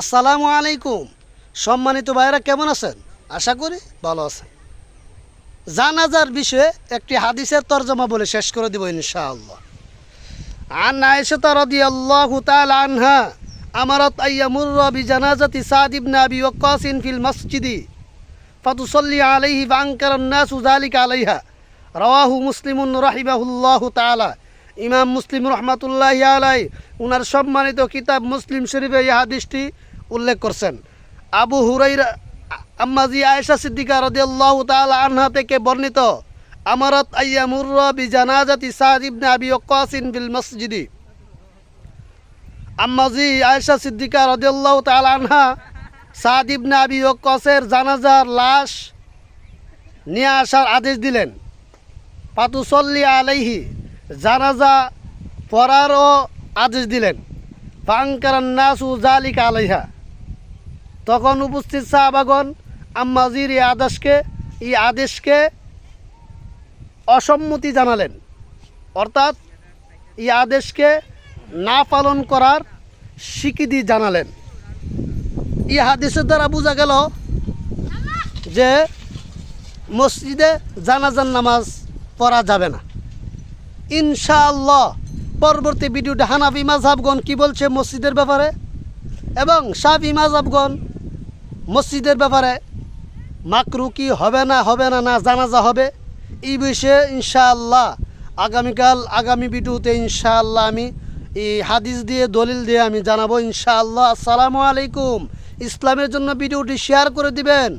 আসসালামু আলাইকুম। সম্মানিত ভাইরা কেমন আছেন? আশা করি ভালো আছেন। জানাজার বিষয়ে একটি হাদিসের তর্জমা বলে শেষ করে দিব ইনশাআল্লাহ। আন আয়েশা রাদিয়াল্লাহু তাআলা আনহা, আমারত আইয়ামুর বিজানাজাতি সাদ ইবনে আবি ওয়াক্কাস ফিল মসজিদি, ফাতুসাল্লি আলাইহি বাংকারান নাসু যালিকা আলাইহা। রাওয়াহু মুসলিমুন রাহিমাহুল্লাহু তালা ইমাম মুসলিম রহমাতুল্লাহ আলাই উনার সম্মানিত কিতাব মুসলিম শরীফে এই হাদিসটি উল্লেখ করছেন। আবু হুরাইরা, আম্মাজি আয়েশা সিদ্দিকা রদিয়াল্লাহু তাআলা আনহা থেকে বর্ণিত, আমারত আইয়ামুর বি জানাজাতি সাদ ইবনে আবি ওয়াক্কাসিন বিল মসজিদি। আম্মাজি আয়েশা সিদ্দিকা রদিয়াল্লাহু তাআলা আনহা সাদ ইবনে আবি ওয়াক্কাসের জানাজার লাশ নিয়ে আসার আদেশ দিলেন। পাতুসল্লি আলাইহি, জানাজা পড়ারও আদেশ দিলেন। ফাঙ্কারান নাসু জালিকা আলাইহা। তখন উপস্থিত সাহাবাগন আম্মাজির এই আদেশকে এই আদেশকে অসম্মতি জানালেন। অর্থাৎ এই আদেশকে না পালন করার স্বীকৃতি জানালেন। এই হাদিসের দ্বারা বোঝা গেল যে মসজিদে জানাজান নামাজ পড়া যাবে না। ইনশাআল্লাহ, পরবর্তী ভিডিওতে হানাফি মাঝহাবগণ কি বলছে মসজিদের ব্যাপারে? এবং সাফি মাঝহাবগণ মসজিদের ব্যাপারে মাকরু কি হবে না হবে না না জানাজা হবে? এই বিষয়ে ইনশাআল্লাহ আগামীকাল, আগামী ভিডিওতে ইনশাআল্লাহ আমি এই হাদিস দিয়ে, দলিল দিয়ে আমি জানাব ইনশাআল্লাহ। আসসালামু আলাইকুম। ইসলামের জন্য ভিডিওটি শেয়ার করে দিবেন।